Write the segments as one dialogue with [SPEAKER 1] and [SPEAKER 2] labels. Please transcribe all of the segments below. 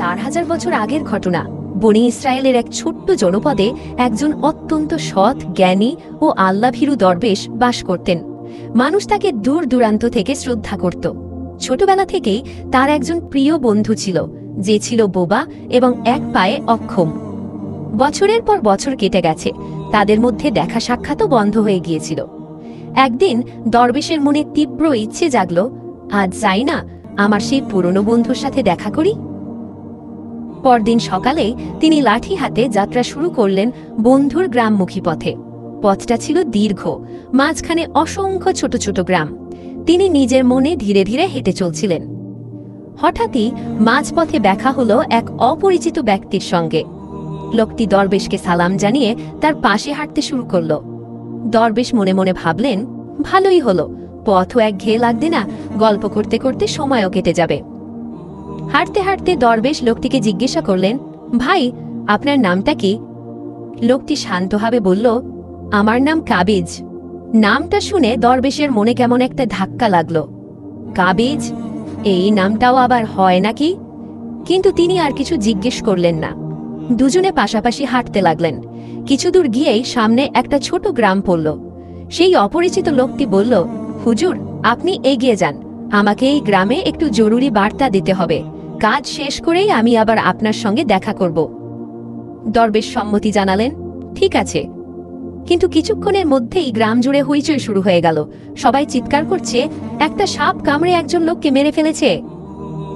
[SPEAKER 1] চার হাজার বছর আগের ঘটনা। বনি ইসরায়েলের এক ছোট্ট জনপদে একজন অত্যন্ত সৎ, জ্ঞানী ও আল্লাভীরু দরবেশ বাস করতেন। মানুষ তাকে দূর দূরান্ত থেকে শ্রদ্ধা করত। ছোটবেলা থেকেই তার একজন প্রিয় বন্ধু ছিল, যে ছিল বোবা এবং এক পায়ে অক্ষম। বছরের পর বছর কেটে গেছে, তাদের মধ্যে দেখা সাক্ষাৎও বন্ধ হয়ে গিয়েছিল। একদিন দরবেশের মনে তীব্র ইচ্ছে জাগল, আজ যাই না, আমার সেই পুরনো বন্ধুর সাথে দেখা করি? পরদিন সকালে তিনি লাঠি হাতে যাত্রা শুরু করলেন বন্ধুর গ্রামমুখী পথে। পথটা ছিল দীর্ঘ, মাঝখানে অসংখ্য ছোট ছোট গ্রাম। তিনি নিজের মনে ধীরে ধীরে হেঁটে চলছিলেন। হঠাৎই মাঝপথে দেখা হলো এক অপরিচিত ব্যক্তির সঙ্গে। লোকটি দরবেশকে সালাম জানিয়ে তার পাশে হাঁটতে শুরু করল। দরবেশ মনে মনে ভাবলেন, ভালোই হলো, পথও এক ঘেয়ে লাগবে না, গল্প করতে করতে সময়ও কেটে যাবে। হাঁটতে হাঁটতে দরবেশ লোকটিকে জিজ্ঞাসা করলেন, ভাই, আপনার নামটা কি? লোকটি শান্তভাবে বলল, আমার নাম কাবিজ। নামটা শুনে দরবেশের মনে কেমন একটা ধাক্কা লাগল। কাবিজ? এই নামটাও আবার হয় নাকি? কিন্তু তিনি আর কিছু জিজ্ঞেস করলেন না। দুজনে পাশাপাশি হাঁটতে লাগলেন। কিছু দূর গিয়েই সামনে একটা ছোট গ্রাম পড়ল। সেই অপরিচিত লোকটি বলল, হুজুর, আপনি এগিয়ে যান। আমাকে এই গ্রামে একটু জরুরি বার্তা দিতে হবে। কাজ শেষ করেই আমি আবার আপনার সঙ্গে দেখা করব। দরবেশ সম্মতি জানালেন, ঠিক আছে। কিন্তু কিছুক্ষণের মধ্যেই গ্রাম জুড়ে হইচই শুরু হয়ে গেল। সবাই চিৎকার করছে, একটা সাপ কামড়ে একজন লোককে মেরে ফেলেছে।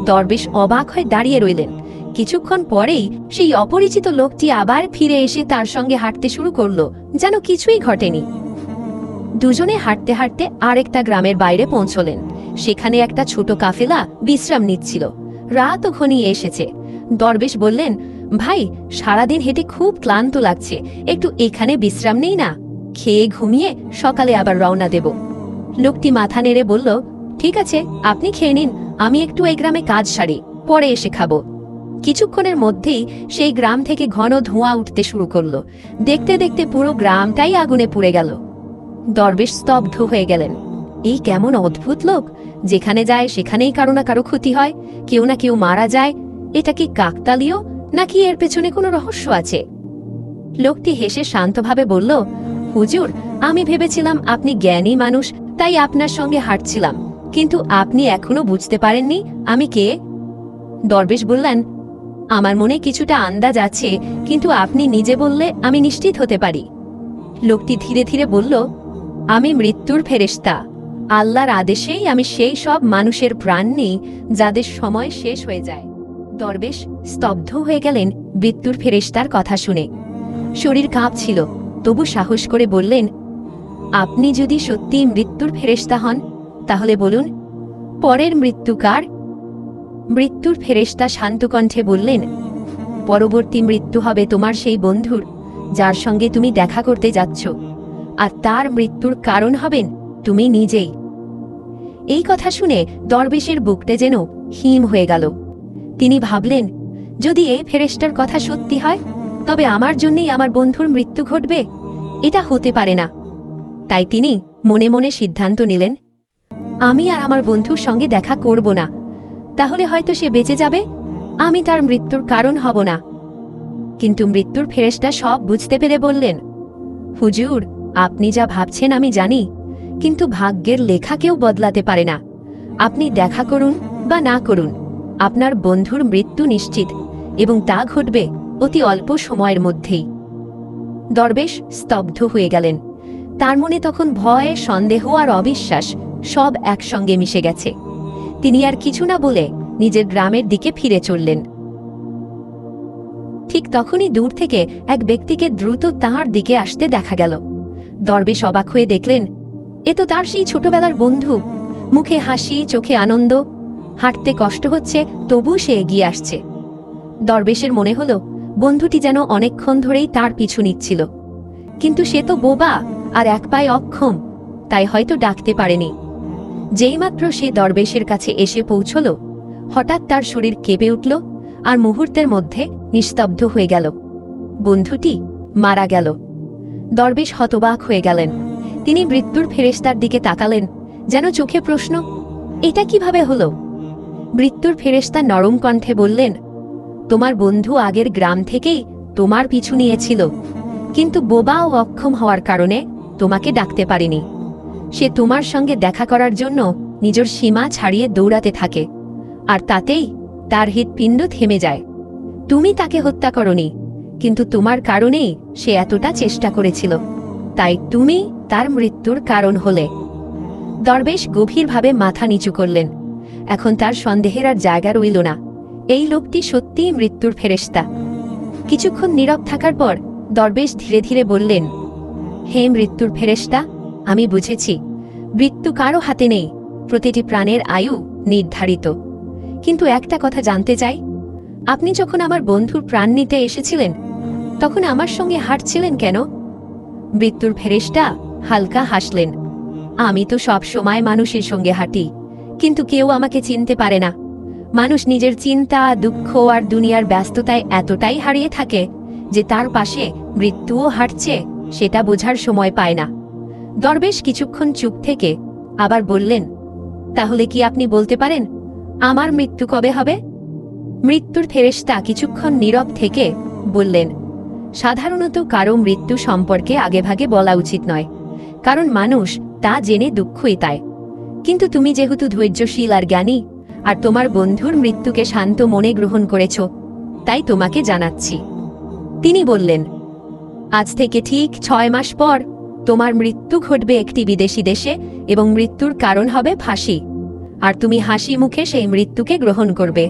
[SPEAKER 1] দরবেশ অবাক হয়ে দাঁড়িয়ে রইলেন। কিছুক্ষণ পরেই সেই অপরিচিত লোকটি আবার ফিরে এসে তার সঙ্গে হাঁটতে শুরু করল, যেন কিছুই ঘটেনি। দুজনে হাঁটতে হাঁটতে আরেকটা গ্রামের বাইরে পৌঁছলেন। সেখানে একটা ছোট কাফেলা বিশ্রাম নিচ্ছিল। রাতও ঘনিয়ে এসেছে। দরবেশ বললেন, ভাই, সারাদিন হেঁটে খুব ক্লান্ত লাগছে। একটু এখানে বিশ্রাম নেই না? খেয়ে ঘুমিয়ে সকালে আবার রওনা দেব। লোকটি মাথা নেড়ে বলল, ঠিক আছে, আপনি খেয়ে নিন। আমি একটু এই গ্রামে কাজ সারি, পরে এসে খাব। কিছুক্ষণের মধ্যেই সেই গ্রাম থেকে ঘন ধোঁয়া উঠতে শুরু করল। দেখতে দেখতে পুরো গ্রামটাই আগুনে পুড়ে গেল। দরবেশ স্তব্ধ হয়ে গেলেন। এই কেমন অদ্ভুত লোক! যেখানে যায় সেখানেই কারও না কারও ক্ষতি হয়, কেউ না কেউ মারা যায়। এটা কি কাকতালীয়, নাকি এর পেছনে কোনো রহস্য আছে? লোকটি হেসে শান্তভাবে বলল, হুজুর, আমি ভেবেছিলাম আপনি জ্ঞানী মানুষ, তাই আপনার সঙ্গে হাঁটছিলাম। কিন্তু আপনি এখনও বুঝতে পারেননি, আমি কে? দরবেশ বললেন, আমার মনে কিছুটা আন্দাজ আছে, কিন্তু আপনি নিজে বললে আমি নিশ্চিত হতে পারি। লোকটি ধীরে ধীরে বলল, আমি মৃত্যুর ফেরেশতা। আল্লাহর আদেশেই আমি সেই সব মানুষের প্রাণ নিই, যাদের সময় শেষ হয়ে যায়। দরবেশ স্তব্ধ হয়ে গেলেন মৃত্যুর ফেরেস্তার কথা শুনে। শরীর কাঁপছিল, তবু সাহস করে বললেন, আপনি যদি সত্যি মৃত্যুর ফেরেশতা হন, তাহলে বলুন, পরের মৃত্যু কার? মৃত্যুর ফেরেশতা শান্তকণ্ঠে বললেন, পরবর্তী মৃত্যু হবে তোমার সেই বন্ধুর, যার সঙ্গে তুমি দেখা করতে যাচ্ছ, আর তার মৃত্যুর কারণ হবেন তুমি নিজেই। এই কথা শুনে দরবেশের বুকটে যেন হিম হয়ে গেল। তিনি ভাবলেন, যদি এই ফেরেস্টার কথা সত্যি হয়, তবে আমার জন্যই আমার বন্ধুর মৃত্যু ঘটবে, এটা হতে পারে না। তাই তিনি মনে মনে সিদ্ধান্ত নিলেন, আমি আর আমার বন্ধুর সঙ্গে দেখা করব না, তাহলে হয়তো সে বেঁচে যাবে, আমি তার মৃত্যুর কারণ হব না। কিন্তু মৃত্যুর ফেরেশতা সব বুঝতে পেরে বললেন, হুজুর, আপনি যা ভাবছেন আমি জানি কিন্তু ভাগ্যের লেখা কেউ বদলাতে পারে না। আপনি দেখা করুন বা না করুন, আপনার বন্ধুর মৃত্যু নিশ্চিত এবং তা ঘটবে অতি অল্প সময়ের মধ্যেই। দরবেশ স্তব্ধ হয়ে গেলেন। তার মনে তখন ভয়, সন্দেহ আর অবিশ্বাস সব একসঙ্গে মিশে গেছে। তিনি আর কিছু না বলে নিজের গ্রামের দিকে ফিরে চললেন। ঠিক তখনই দূর থেকে এক ব্যক্তিকে দ্রুত তাঁর দিকে আসতে দেখা গেল। দরবেশ অবাক হয়ে দেখলেন এ তো তার সেই ছোটবেলার বন্ধু। মুখে হাসি, চোখে আনন্দ, হাঁটতে কষ্ট হচ্ছে তবু সে এগিয়ে আসছে। দরবেশের মনে হলো, বন্ধুটি যেন অনেকক্ষণ ধরেই তার পিছু নিচ্ছিল। কিন্তু সে তো বোবা আর এক পায়ে অক্ষম, তাই হয়তো ডাকতে পারেনি। যেইমাত্র সে দরবেশের কাছে এসে পৌঁছল, হঠাৎ তার শরীর কেঁপে উঠল আর মুহূর্তের মধ্যে নিস্তব্ধ হয়ে গেল। বন্ধুটি মারা গেল। দরবেশ হতবাক হয়ে গেলেন। তিনি মৃত্যুর ফেরেস্তার দিকে তাকালেন, যেন চোখে প্রশ্ন, এটা কীভাবে হলো? মৃত্যুর ফেরেস্তা নরম কণ্ঠে বললেন, তোমার বন্ধু আগের গ্রাম থেকেই তোমার পিছু নিয়েছিল, কিন্তু বোবা ও অক্ষম হওয়ার কারণে তোমাকে ডাকতে পারেনি। সে তোমার সঙ্গে দেখা করার জন্য নিজের সীমা ছাড়িয়ে দৌড়াতে থাকে, আর তাতেই তার হৃৎপিণ্ড থেমে যায়। তুমি তাকে হত্যা করনি, কিন্তু তোমার কারণেই সে এতটা চেষ্টা করেছিল। তাই তুমি তার মৃত্যুর কারণ হলে। দরবেশ গভীরভাবে মাথা নিচু করলেন। এখন তার সন্দেহের আর জায়গা রইল না। এই লোকটি সত্যিই মৃত্যুর ফেরেশতা। কিছুক্ষণ নীরব থাকার পর দরবেশ ধীরে ধীরে বললেন, হে মৃত্যুর ফেরেশতা, আমি বুঝেছি, মৃত্যু কারও হাতে নেই। প্রতিটি প্রাণের আয়ু নির্ধারিত। কিন্তু একটা কথা জানতে চাই, আপনি যখন আমার বন্ধুর প্রাণ নিতে এসেছিলেন, তখন আমার সঙ্গে হাঁটছিলেন কেন? মৃত্যুর ফেরেশতা হালকা হাসলেন। আমি তো সব সময় মানুষের সঙ্গে হাঁটি, কিন্তু কেউ আমাকে চিনতে পারে না। মানুষ নিজের চিন্তা, দুঃখ আর দুনিয়ার ব্যস্ততায় এতটাই হারিয়ে থাকে যে তার পাশে মৃত্যুও হাঁটছে, সেটা বোঝার সময় পায় না। দরবেশ কিছুক্ষণ চুপ থেকে আবার বললেন, তাহলে কি আপনি বলতে পারেন, আমার মৃত্যু কবে হবে? মৃত্যুর ফেরেশতা কিছুক্ষণ নীরব থেকে বললেন, সাধারণত কারও মৃত্যু সম্পর্কে আগেভাগে বলা উচিত নয়। কারণ মানুষ তা জেনে দুঃখই তাই কিন্তু তুমি যেহেতু ধৈর্যশীল আর জ্ঞানী, আর তোমার বন্ধুর মৃত্যুকে শান্ত মনে গ্রহণ করেছ, তাই তোমাকে জানাচ্ছি। তিনি বললেন, আজ থেকে ঠিক ছয় মাস পর তোমার মৃত্যু ঘটবে একটি বিদেশি দেশে এবং মৃত্যুর কারণ হবে ফাঁসি, আর তুমি হাসি মুখে সেই মৃত্যুকে গ্রহণ করবে।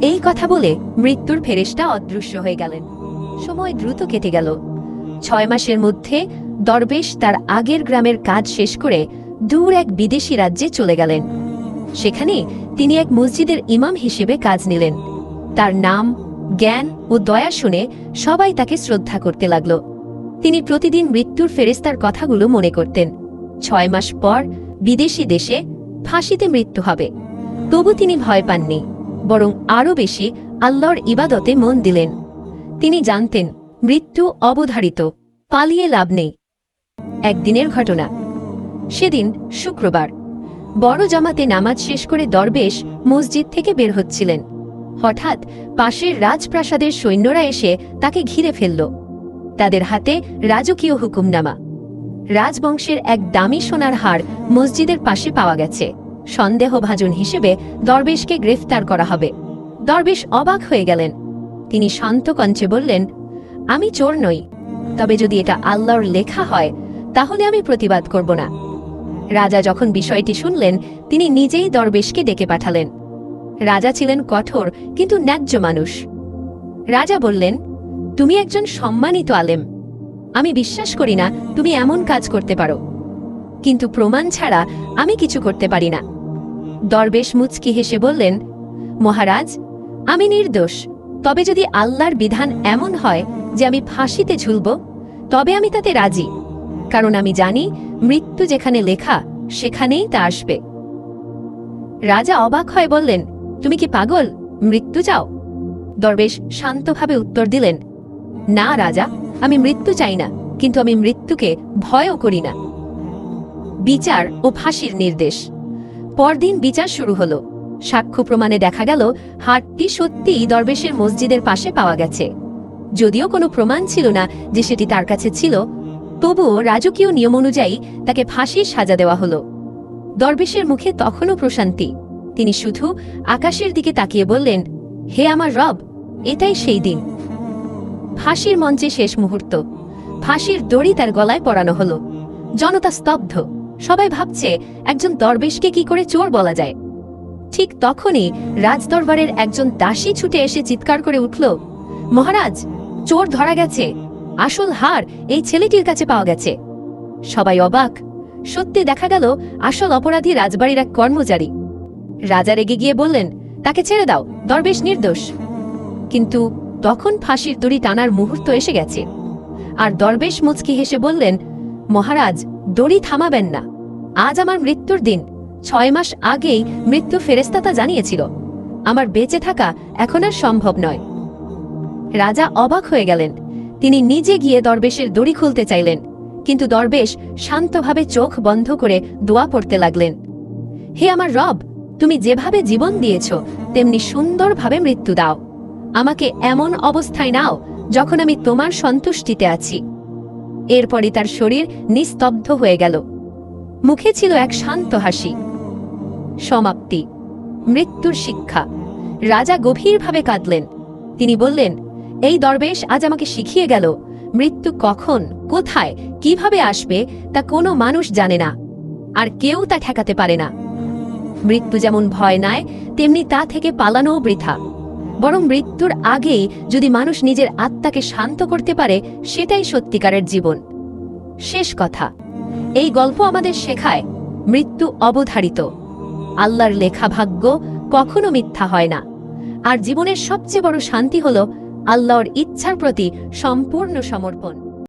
[SPEAKER 1] এই কথা বলে মৃত্যুর ফেরেশতা অদৃশ্য হয়ে গেলেন। সময় দ্রুত কেটে গেল। ছয় মাসের মধ্যে দরবেশ তার আগের গ্রামের কাজ শেষ করে দূর এক বিদেশি রাজ্যে চলে গেলেন। সেখানে তিনি এক মসজিদের ইমাম হিসেবে কাজ নিলেন। তার নাম, জ্ঞান ও দয়া শুনে সবাই তাকে শ্রদ্ধা করতে লাগল। তিনি প্রতিদিন মৃত্যুর ফেরেস্তার কথাগুলো মনে করতেন। ছয় মাস পর বিদেশি দেশে ফাঁসিতে মৃত্যু হবে। তবু তিনি ভয় পাননি, বরং আরও বেশি আল্লাহর ইবাদতে মন দিলেন। তিনি জানতেন মৃত্যু অবধারিত, পালিয়ে লাভ নেই। একদিনের ঘটনা। সেদিন শুক্রবার। বড় জামাতে নামাজ শেষ করে দরবেশ মসজিদ থেকে বের হচ্ছিলেন। হঠাৎ পাশের রাজপ্রাসাদের সৈন্যরা এসে তাকে ঘিরে ফেলল। তাদের হাতে রাজকীয় হুকুমনামা। রাজবংশের এক দামি সোনার হার মসজিদের পাশে পাওয়া গেছে। সন্দেহভাজন হিসেবে দরবেশকে গ্রেফতার করা হবে। দরবেশ অবাক হয়ে গেলেন। তিনি শান্ত কঞ্চে বললেন আমি চোর নই। তবে যদি এটা আল্লাহর লেখা হয়, তাহলে আমি প্রতিবাদ করব না। রাজা যখন বিষয়টি শুনলেন, তিনি নিজেই দরবেশকে ডেকে পাঠালেন। রাজা ছিলেন কঠোর, কিন্তু ন্যায্য মানুষ। রাজা বললেন, তুমি একজন সম্মানিত আলেম। আমি বিশ্বাস করি না তুমি এমন কাজ করতে পারো। কিন্তু প্রমাণ ছাড়া আমি কিছু করতে পারি না। দরবেশ মুচকি হেসে বললেন, মহারাজ, আমি নির্দোষ। তবে যদি আল্লাহর বিধান এমন হয় যে আমি ফাঁসিতে ঝুলব, তবে আমি তাতে রাজি, কারণ আমি জানি মৃত্যু যেখানে লেখা, সেখানেই তা আসবে। রাজা অবাক হয়ে বললেন, তুমি কি পাগল? মৃত্যু চাও? দরবেশ শান্তভাবে উত্তর দিলেন, না রাজা, আমি মৃত্যু চাই না, কিন্তু আমি মৃত্যুকে ভয়ও করি না। বিচার ও ফাঁসির নির্দেশ। পরদিন বিচার শুরু হলো। সাক্ষ্য প্রমাণে দেখা গেল, হাটটি সত্যিই দরবেশের মসজিদের পাশে পাওয়া গেছে। যদিও কোনো প্রমাণ ছিল না যে সেটি তার কাছে ছিল, তবুও রাজকীয় নিয়ম অনুযায়ী তাকে ফাঁসির সাজা দেওয়া হলো। দরবেশের মুখে তখনও প্রশান্তি। তিনি শুধু আকাশের দিকে তাকিয়ে বললেন, হে আমার রব, এটাই সেই দিন। ফাঁসির মঞ্চে শেষ মুহূর্ত। ফাঁসির দড়ি তার গলায় পরানো হলো। জনতা স্তব্ধ। সবাই ভাবছে, একজন দরবেশকে কি করে চোর বলা যায়? ঠিক তখনই রাজদরবারের একজন দাসী ছুটে এসে চিৎকার করে উঠল, মহারাজ চোর ধরা গেছে। আসল হার এই ছেলেটির কাছে পাওয়া গেছে। সবাই অবাক। সত্যি দেখা গেল আসল অপরাধী রাজবাড়ির এক কর্মচারী। রাজা রেগে গিয়ে বললেন, তাকে ছেড়ে দাও, দরবেশ নির্দোষ। কিন্তু তখন ফাঁসির দড়ি টানার মুহূর্ত এসে গেছে। আর দরবেশ মুচকি হেসে বললেন, মহারাজ, দড়ি থামাবেন না। আজ আমার মৃত্যুর দিন। ছয় মাস আগেই মৃত্যু ফেরেস্তা তা জানিয়েছিল। আমার বেঁচে থাকা এখন আর সম্ভব নয়। রাজা অবাক হয়ে গেলেন। তিনি নিজে গিয়ে দরবেশের দড়ি খুলতে চাইলেন, কিন্তু দরবেশ শান্তভাবে চোখ বন্ধ করে দোয়া পড়তে লাগলেন। হে আমার রব, তুমি যেভাবে জীবন দিয়েছ, তেমনি সুন্দরভাবে মৃত্যু দাও। আমাকে এমন অবস্থায় নাও যখন আমি তোমার সন্তুষ্টিতে আছি। এরপরে তার শরীর নিস্তব্ধ হয়ে গেল। মুখে ছিল এক শান্ত হাসি। সমাপ্তি। মৃত্যুর শিক্ষা। রাজা গভীরভাবে কাঁদলেন। তিনি বললেন এই দরবেশ আজ আমাকে শিখিয়ে গেল, মৃত্যু কখন, কোথায়, কীভাবে আসবে, তা কোনো মানুষ জানে না, আর কেউ তা ঠেকাতে পারে না। মৃত্যু যেমন ভয় নেয়, তেমনি তা থেকে পালানোও বৃথা। বরং মৃত্যুর আগেই যদি মানুষ নিজের আত্মাকে শান্ত করতে পারে, সেটাই সত্যিকারের জীবন। শেষ কথা, এই গল্প আমাদের শেখায়, মৃত্যু অবধারিত। আল্লাহর লেখা ভাগ্য কখনো মিথ্যা হয় না। আর জীবনের সবচেয়ে বড় শান্তি হল আল্লাহর ইচ্ছার প্রতি সম্পূর্ণ সমর্পণ।